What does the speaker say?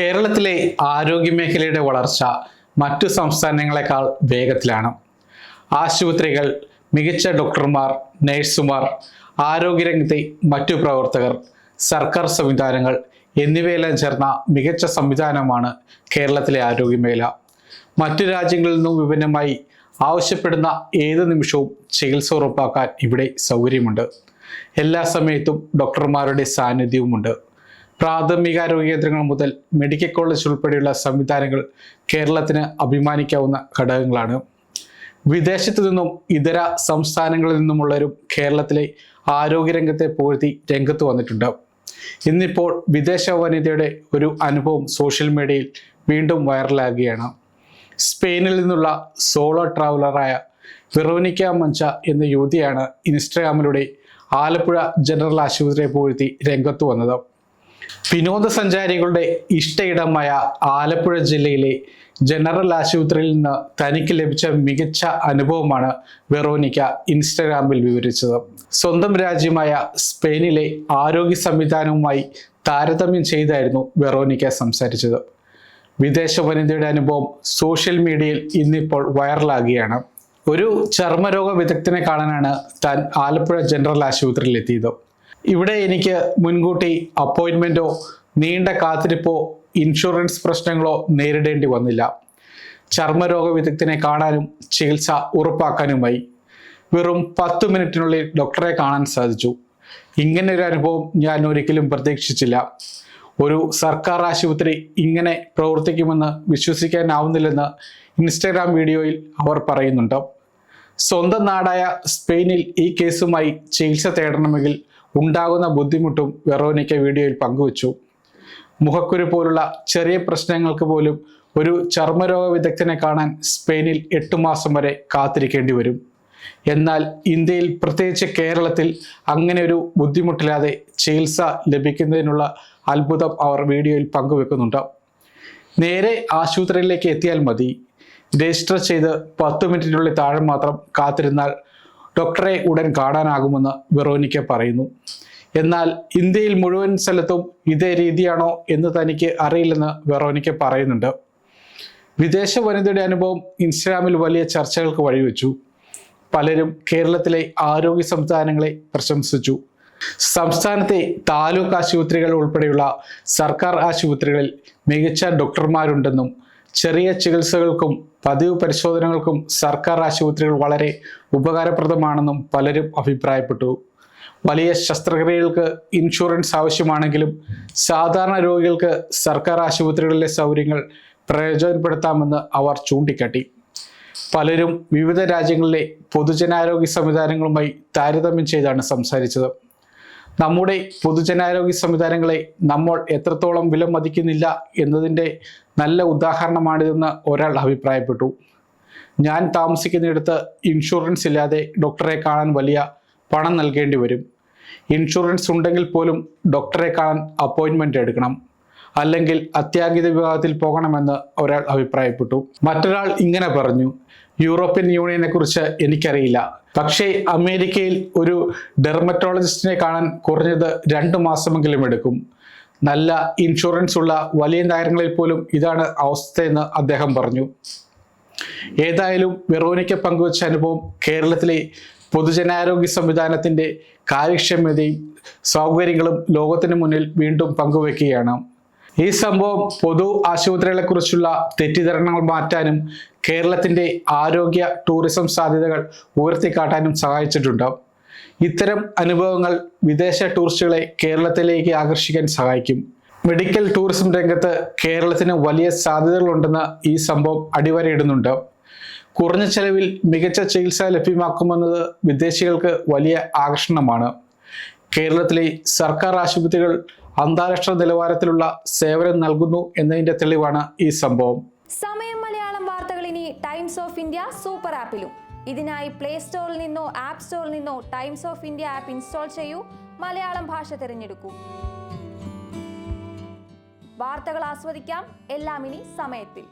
കേരളത്തിലെ ആരോഗ്യമേഖലയുടെ വളർച്ച മറ്റു സംസ്ഥാനങ്ങളെക്കാൾ വേഗത്തിലാണ്. ആശുപത്രികൾ മികച്ച ഡോക്ടർമാർ നഴ്സുമാർ ആരോഗ്യരംഗത്തെ മറ്റു പ്രവർത്തകർ സർക്കാർ സംവിധാനങ്ങൾ എന്നിവയെല്ലാം ചേർന്ന മികച്ച സംവിധാനമാണ് കേരളത്തിലെ ആരോഗ്യമേഖല. മറ്റു രാജ്യങ്ങളിൽ നിന്നും വിഭിന്നമായി ആവശ്യപ്പെടുന്ന ഏത് നിമിഷവും ചികിത്സ ഉറപ്പാക്കാൻ ഇവിടെ സൗകര്യമുണ്ട്. എല്ലാ സമയത്തും ഡോക്ടർമാരുടെ സാന്നിധ്യവുമുണ്ട്. പ്രാഥമികാരോഗ്യ കേന്ദ്രങ്ങൾ മുതൽ മെഡിക്കൽ കോളേജ് ഉൾപ്പെടെയുള്ള സംവിധാനങ്ങൾ കേരളത്തിന് അഭിമാനിക്കാവുന്ന ഘടകങ്ങളാണ്. വിദേശത്തു നിന്നും ഇതര സംസ്ഥാനങ്ങളിൽ നിന്നുമുള്ളവരും കേരളത്തിലെ ആരോഗ്യരംഗത്തെ പുകഴ്ത്തി രംഗത്ത് വന്നിട്ടുണ്ട്. ഇന്നിപ്പോൾ വിദേശ വനിതയുടെ ഒരു അനുഭവം സോഷ്യൽ മീഡിയയിൽ വീണ്ടും വൈറലാകുകയാണ്. സ്പെയിനിൽ നിന്നുള്ള സോളോ ട്രാവലറായ വെറോനിക്ക മഞ്ച എന്ന യുവതിയാണ് ഇൻസ്റ്റഗ്രാമിലൂടെ ആലപ്പുഴ ജനറൽ ആശുപത്രിയെ പുകഴ്ത്തി രംഗത്ത് വന്നത്. വിനോദസഞ്ചാരികളുടെ ഇഷ്ടയിടമായ ആലപ്പുഴ ജില്ലയിലെ ജനറൽ ആശുപത്രിയിൽ നിന്ന് തനിക്ക് ലഭിച്ച മികച്ച അനുഭവമാണ് വെറോനിക്ക ഇൻസ്റ്റഗ്രാമിൽ വിവരിച്ചത്. സ്വന്തം രാജ്യമായ സ്പെയിനിലെ ആരോഗ്യ സംവിധാനവുമായി താരതമ്യം ചെയ്തായിരുന്നു വെറോനിക്ക സംസാരിച്ചത്. വിദേശ വനിതയുടെ അനുഭവം സോഷ്യൽ മീഡിയയിൽ ഇന്നിപ്പോൾ വൈറലാകുകയാണ്. ഒരു ചർമ്മരോഗ വിദഗ്ധനെ കാണാനാണ് താൻ ആലപ്പുഴ ജനറൽ ആശുപത്രിയിൽ എത്തിയത്. ഇവിടെ എനിക്ക് മുൻകൂട്ടി അപ്പോയിൻമെന്റോ നീണ്ട കാത്തിരിപ്പോ ഇൻഷുറൻസ് പ്രശ്നങ്ങളോ നേരിടേണ്ടി വന്നില്ല. ചർമ്മരോഗ വിദഗ്ധനെ കാണാനും ചികിത്സ ഉറപ്പാക്കാനുമായി വെറും പത്ത് മിനിറ്റിനുള്ളിൽ ഡോക്ടറെ കാണാൻ സാധിച്ചു. ഇങ്ങനെ ഒരു അനുഭവം ഞാൻ ഒരിക്കലും പ്രതീക്ഷിച്ചില്ല. ഒരു സർക്കാർ ആശുപത്രി ഇങ്ങനെ പ്രവർത്തിക്കുമെന്ന് വിശ്വസിക്കാനാവുന്നില്ലെന്ന് ഇൻസ്റ്റാഗ്രാം വീഡിയോയിൽ അവർ പറയുന്നുണ്ട്. സ്വന്തം നാടായ സ്പെയിനിൽ ഈ കേസുമായി ചികിത്സ തേടണമെങ്കിൽ ഉണ്ടാകുന്ന ബുദ്ധിമുട്ടും വെറോനിക്ക വീഡിയോയിൽ പങ്കുവച്ചു. മുഖക്കുരു പോലുള്ള ചെറിയ പ്രശ്നങ്ങൾക്ക് പോലും ഒരു ചർമ്മരോഗ വിദഗ്ധനെ കാണാൻ സ്പെയിനിൽ എട്ടു മാസം വരെ കാത്തിരിക്കേണ്ടി വരും. എന്നാൽ ഇന്ത്യയിൽ പ്രത്യേകിച്ച് കേരളത്തിൽ അങ്ങനെ ഒരു ബുദ്ധിമുട്ടില്ലാതെ ചികിത്സ ലഭിക്കുന്നതിനുള്ള അത്ഭുതം അവർ വീഡിയോയിൽ പങ്കുവെക്കുന്നുണ്ട്. നേരെ ആശുപത്രിയിലേക്ക് എത്തിയാൽ മതി. രജിസ്റ്റർ ചെയ്ത് പത്ത് മിനിറ്റിനുള്ളിൽ താഴെ മാത്രം കാത്തിരുന്നാൽ ഡോക്ടറെ ഉടൻ കാണാനാകുമെന്ന് വെറോനിക്ക പറയുന്നു. എന്നാൽ ഇന്ത്യയിൽ മുഴുവൻ സ്ഥലത്തും ഇതേ രീതിയാണോ എന്ന് തനിക്ക് അറിയില്ലെന്ന് വെറോനിക്ക പറയുന്നുണ്ട്. വിദേശ വനിതയുടെ അനുഭവം ഇൻസ്റ്റാഗ്രാമിൽ വലിയ ചർച്ചകൾക്ക് വഴിവെച്ചു. പലരും കേരളത്തിലെ ആരോഗ്യ സംവിധാനങ്ങളെ പ്രശംസിച്ചു. സംസ്ഥാനത്തെ താലൂക്ക് ആശുപത്രികൾ ഉൾപ്പെടെയുള്ള സർക്കാർ ആശുപത്രികളിൽ മികച്ച ഡോക്ടർമാരുണ്ടെന്നും ചെറിയ ചികിത്സകൾക്കും പതിവ് പരിശോധനകൾക്കും സർക്കാർ ആശുപത്രികൾ വളരെ ഉപകാരപ്രദമാണെന്നും പലരും അഭിപ്രായപ്പെട്ടു. വലിയ ശസ്ത്രക്രിയകൾക്ക് ഇൻഷുറൻസ് ആവശ്യമാണെങ്കിലും സാധാരണ രോഗികൾക്ക് സർക്കാർ ആശുപത്രികളിലെ സൗകര്യങ്ങൾ പ്രയോജനപ്പെടുത്താമെന്ന് അവർ ചൂണ്ടിക്കാട്ടി. പലരും വിവിധ രാജ്യങ്ങളിലെ പൊതുജനാരോഗ്യ സംവിധാനങ്ങളുമായി താരതമ്യം ചെയ്താണ് സംസാരിച്ചത്. നമ്മുടെ പൊതുജനാരോഗ്യ സംവിധാനങ്ങളെ നമ്മൾ എത്രത്തോളം വിലമതിക്കുന്നില്ല എന്നതിന്റെ നല്ല ഉദാഹരണമാണിതെന്ന് ഒരാൾ അഭിപ്രായപ്പെട്ടു. ഞാൻ താമസിക്കുന്നിടത്ത് ഇൻഷുറൻസ് ഇല്ലാതെ ഡോക്ടറെ കാണാൻ വലിയ പണം നൽകേണ്ടി വരും. ഇൻഷുറൻസ് ഉണ്ടെങ്കിൽ പോലും ഡോക്ടറെ കാണാൻ അപ്പോയിൻമെന്റ് എടുക്കണം. അല്ലെങ്കിൽ അത്യാഹിത വിഭാഗത്തിൽ പോകണമെന്ന് ഒരാൾ അഭിപ്രായപ്പെട്ടു. മറ്റൊരാൾ ഇങ്ങനെ പറഞ്ഞു യൂറോപ്യൻ യൂണിയനെ കുറിച്ച് എനിക്കറിയില്ല. പക്ഷേ അമേരിക്കയിൽ ഒരു ഡെർമറ്റോളജിസ്റ്റിനെ കാണാൻ കുറഞ്ഞത് രണ്ട് മാസമെങ്കിലും എടുക്കും. നല്ല ഇൻഷുറൻസ് ഉള്ള വലിയ നഗരങ്ങളിൽ പോലും ഇതാണ് അവസ്ഥയെന്ന് അദ്ദേഹം പറഞ്ഞു. ഏതായാലും വെറോനിക്ക പങ്കുവച്ച അനുഭവം കേരളത്തിലെ പൊതുജനാരോഗ്യ സംവിധാനത്തിന്റെ കാര്യക്ഷമതയും സൗകര്യങ്ങളും ലോകത്തിന് മുന്നിൽ വീണ്ടും പങ്കുവെക്കുകയാണ്. ഈ സംഭവം പൊതു ആശുപത്രികളെ കുറിച്ചുള്ള തെറ്റിദ്ധാരണകൾ മാറ്റാനും കേരളത്തിന്റെ ആരോഗ്യ ടൂറിസം സാധ്യതകൾ ഉയർത്തിക്കാട്ടാനും സഹായിച്ചിട്ടുണ്ട്. ഇത്തരം അനുഭവങ്ങൾ വിദേശ ടൂറിസ്റ്റുകളെ കേരളത്തിലേക്ക് ആകർഷിക്കാൻ സഹായിക്കും. മെഡിക്കൽ ടൂറിസം രംഗത്ത് കേരളത്തിന് വലിയ സാധ്യതകളുണ്ടെന്ന് ഈ സംഭവം അടിവരയിടുന്നുണ്ട്. കുറഞ്ഞ ചെലവിൽ മികച്ച ചികിത്സ ലഭ്യമാക്കുമെന്നത് വിദേശികൾക്ക് വലിയ ആകർഷണമാണ്. കേരളത്തിലെ സർക്കാർ ആശുപത്രികൾ അന്താരാഷ്ട്ര നിലവാരത്തിലുള്ള സേവനം നൽകുന്നു എന്നതിന്റെ തെളിവാണ് ഈ സംഭവം. സമയം മലയാളം വാർത്തകൾ ഇനി ടൈംസ് ഓഫ് ഇന്ത്യ സൂപ്പർ ആപ്പിലും. ഇതിനായി പ്ലേ സ്റ്റോറിൽ നിന്നോ ആപ്പ് സ്റ്റോറിൽ നിന്നോ Times of India app install ചെയ്യൂ. മലയാളം ഭാഷ തിരഞ്ഞെടുക്കൂ. വാർത്തകൾ ആസ്വദിക്കാം. എല്ലാം ഇനി സമയത്തിൽ.